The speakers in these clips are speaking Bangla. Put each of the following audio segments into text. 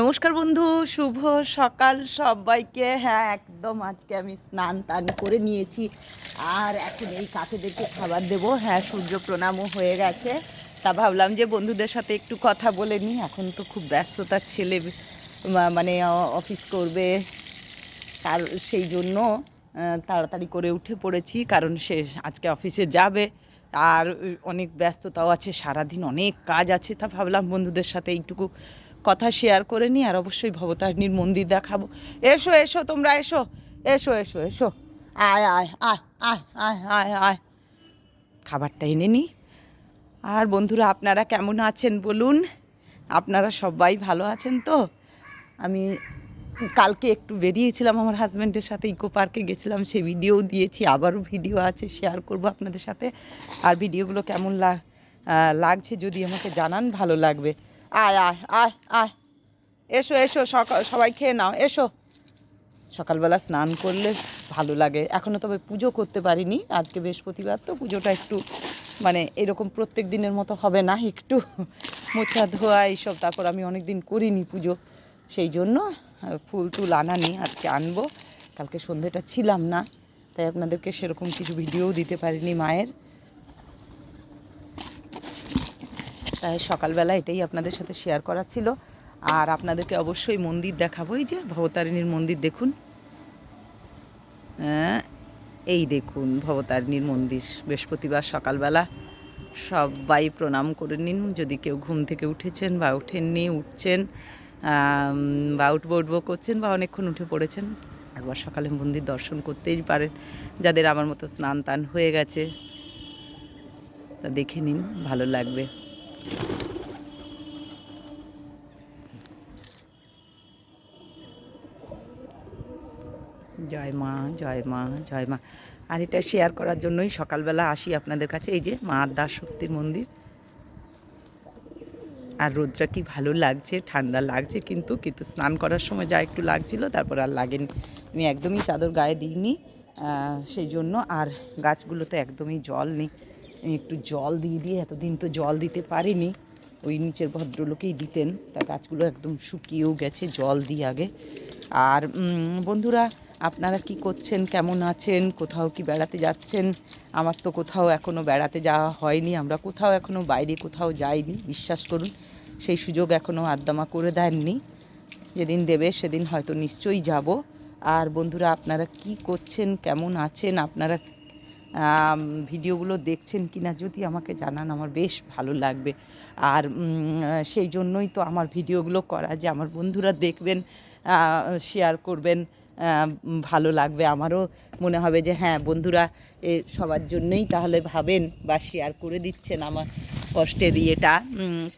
নমস্কার বন্ধু, শুভ সকাল সবাইকে। হ্যাঁ একদম আজকে আমি স্নান টান করে নিয়েছি। আর এখন এই কাকেদেরকে খাবার দেবো। হ্যাঁ সূর্য প্রণামও হয়ে গেছে। তা ভাবলাম যে বন্ধুদের সাথে একটু কথা বলে নিই। এখন তো খুব ব্যস্ততার ছেলে মানে অফিস করবে। তার, সেই জন্য তাড়াতাড়ি করে উঠে পড়েছি। কারণ সে আজকে অফিসে যাবে। আর অনেক ব্যস্ততাও আছে, সারাদিন অনেক কাজ আছে। তা ভাবলাম বন্ধুদের সাথে এইটুকু কথা শেয়ার করে নিই আর অবশ্যই ভবতারিণীর মন্দির দেখাবো। এসো এসো, তোমরা এসো এসো এসো এসো। আয় আয় আয় আয় আয় আয় আয়। খাবারটা এনে নিই আর বন্ধুরা, আপনারা কেমন আছেন বলুন? আপনারা সবাই ভালো আছেন তো? আমি কালকে একটু বেরিয়েছিলাম, আমার হাজব্যান্ডের সাথে ইকো পার্কে গেছিলাম, সে ভিডিও দিয়েছি, আবারও ভিডিও আছে শেয়ার করব আপনাদের সাথে। আর ভিডিওগুলো কেমন লাগ লাগছে যদি আমাকে জানান, ভালো লাগবে। আয় আয় আয় আয়। এসো এসো সকাল সবাই খেয়ে নাও, এসো। সকালবেলা স্নান করলে ভালো লাগে। এখনও তবে পুজো করতে পারিনি, আজকে বৃহস্পতিবার, তো পুজোটা একটু মানে এরকম প্রত্যেক দিনের মতো হবে না, একটু মোছা ধোয়া এইসব। তারপর আমি অনেক দিন করিনি পুজো, সেই জন্য ফুল টুল আনা নেই আজকে আনব। কালকে সন্ধেটা ছিলাম না, তাই আপনাদেরকে সেরকম কিছু ভিডিও দিতে পারিনি মায়ের। তাই সকালবেলা এটাই আপনাদের সাথে শেয়ার করা ছিল। আর আপনাদেরকে অবশ্যই মন্দির দেখাবো। এই যে ভবতারিণীর মন্দির দেখুন। হ্যাঁ এই দেখুন ভবতারিণীর মন্দির। বৃহস্পতিবার সকালবেলা সবাই প্রণাম করে নিন। যদি কেউ ঘুম থেকে উঠেছেন বা উঠেননি উঠছেন বা উঠবো উঠবো করছেন বা অনেকক্ষণ উঠে পড়েছেন, একবার সকালে মন্দির দর্শন করতেই পারেন। যাদের আমার মতো স্নান টান হয়ে গেছে, তা দেখে নিন, ভালো লাগবে। জয় মা জয় মা জয় মা। আর এটা শেয়ার করার জন্যই সকালবেলা আসি আপনাদের কাছে, এই যে মা দাস শক্তির মন্দির। আর রোদটা কি ভালো লাগছে, ঠান্ডা লাগছে কিন্তু কিন্তু স্নান করার সময় যা একটু লাগছিল, তারপর আর লাগেনি। আমি একদমই চাদর গায়ে দিইনি সেই জন্য। আর গাছগুলোতে একদমই জল নেই। একটু জল দিয়ে দিয়ে, এতদিন তো জল দিতে পারিনি, ওই নিচের ভদ্রলোকেই দিতেন, তা গাছগুলো একদম শুকিয়েও গেছে জল দিই আগে। আর বন্ধুরা, আপনারা কি করছেন? কেমন আছেন? কোথাও কি বেড়াতে যাচ্ছেন? আমার তো কোথাও এখনও বেড়াতে যাওয়া হয়নি, আমরা কোথাও এখনও বাইরে কোথাও যাইনি, বিশ্বাস করুন, সেই সুযোগ এখনও আদ্দামা করে দেননি। যেদিন দেবে সেদিন হয়তো নিশ্চয়ই যাব। আর বন্ধুরা, আপনারা কি করছেন? কেমন আছেন? আপনারা ভিডিওগুলো দেখছেন কি না যদি আমাকে জানান, আমার বেশ ভালো লাগবে। আর সেই জন্যই তো আমার ভিডিওগুলো করা যে আমার বন্ধুরা দেখবেন শেয়ার করবেন ভালো লাগবে। আমারও মনে হবে যে হ্যাঁ বন্ধুরা এ, সবার জন্যই তাহলে ভাবেন বা শেয়ার করে দিচ্ছেন আমার কষ্টের ইয়েটা।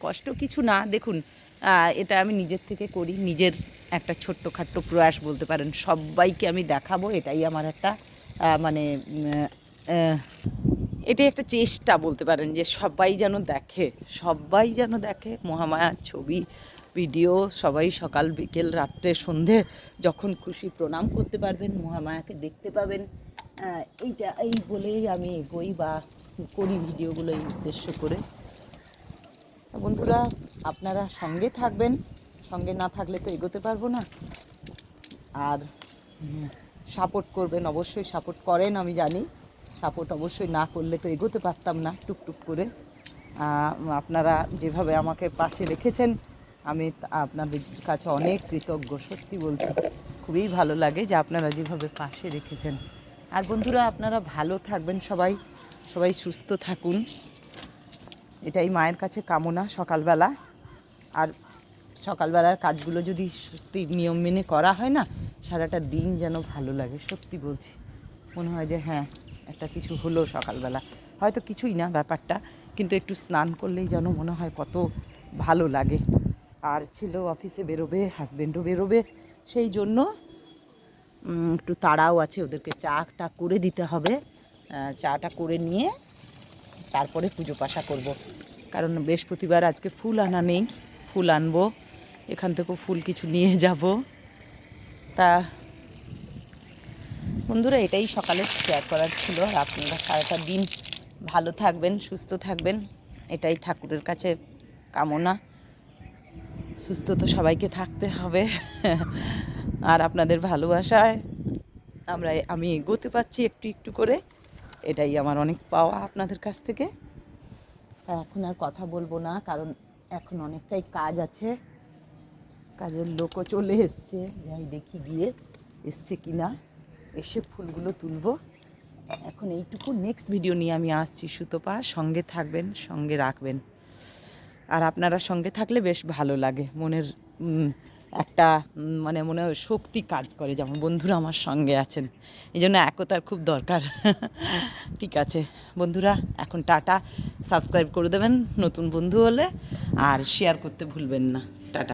কষ্ট কিছু না, দেখুন এটা আমি নিজের থেকে করি, নিজের একটা ছোট্টখাট্ট প্রয়াস বলতে পারেন। সবাইকে আমি দেখাবো, এটাই আমার একটা মানে আহ, একটা চেষ্টা বলতে পারেন যে সবাই যেন দেখে সবাই যেন দেখে মহামায়ার ছবি ভিডিও সবাই সকাল বিকেল রাত্রে সন্ধে যখন খুশি প্রণাম করতে পারবেন মহামায়াকে দেখতে পাবেন। এইটা এই বলেই আমি এগোই বা করি ভিডিওগুলো এই উদ্দেশ্য করে। বন্ধুরা আপনারা সঙ্গে থাকবেন সঙ্গে না থাকলে তো এগোতে পারব না। আর সাপোর্ট করবেন অবশ্যই সাপোর্ট করেন আমি জানি। সাপোর্ট অবশ্যই না করলে তো এগোতে পারতাম না, টুকটুক করে। আপনারা যেভাবে আমাকে পাশে রেখেছেন, আমি আপনাদের কাছে অনেক কৃতজ্ঞ, সত্যি বলছি। খুবই ভালো লাগে যে আপনারা যেভাবে পাশে রেখেছেন। আর বন্ধুরা, আপনারা ভালো থাকবেন সবাই। সবাই সুস্থ থাকুন। এটাই মায়ের কাছে কামনা সকালবেলা। আর সকালবেলার কাজগুলো যদি সত্যি নিয়ম মেনে করা হয় না, সারাটা দিন যেন ভালো লাগে, সত্যি বলছি। মনে হয় যে হ্যাঁ একটা কিছু হলো সকালবেলা। হয়তো কিছুই না ব্যাপারটা, কিন্তু একটু স্নান করলেই যেন মনে হয় কত ভালো লাগে। আর ছিল অফিসে বেরোবে হাজব্যান্ডও বেরোবে, সেই জন্য একটু তাড়াও আছে, ওদেরকে চাটা করে দিতে হবে। চাটা করে নিয়ে তারপরে পুজো পাশা করব। কারণ বৃহস্পতিবার আজকে ফুল আনা নেই, ফুল আনব, এখান থেকেও ফুল কিছু নিয়ে যাব। তা বন্ধুরা, এটাই সকালে শেয়ার করার ছিল। আর আপনারা সারাটা দিন ভালো থাকবেন, সুস্থ থাকবেন। এটাই ঠাকুরের কাছে কামনা। সুস্থ তো সবাইকে থাকতে হবে। আর আপনাদের ভালোবাসায় আমরা আমি এগোতে পারছি একটু একটু করে। এটাই আমার অনেক পাওয়া আপনাদের কাছ থেকে। তা এখন আর কথা বলব না, কারণ এখন অনেকটাই কাজ আছে। কাজের লোকও চলে এসছে। যাই দেখি গিয়ে এসছে কি না এসে ফুলগুলো তুলবো। এখন এইটুকু নেক্সট ভিডিও নিয়ে আমি আসছি, সুতোপা। সঙ্গে থাকবেন, সঙ্গে রাখবেন। আর আপনারা সঙ্গে থাকলে বেশ ভালো লাগে। মনের একটা মানে মনে শক্তি কাজ করে, যেমন বন্ধুরা আমার সঙ্গে আছেন। এই জন্য একতার খুব দরকার। ঠিক আছে। বন্ধুরা, এখন টাটা। সাবস্ক্রাইব করে দেবেন নতুন বন্ধু হলে। আর শেয়ার করতে ভুলবেন না। টাটা।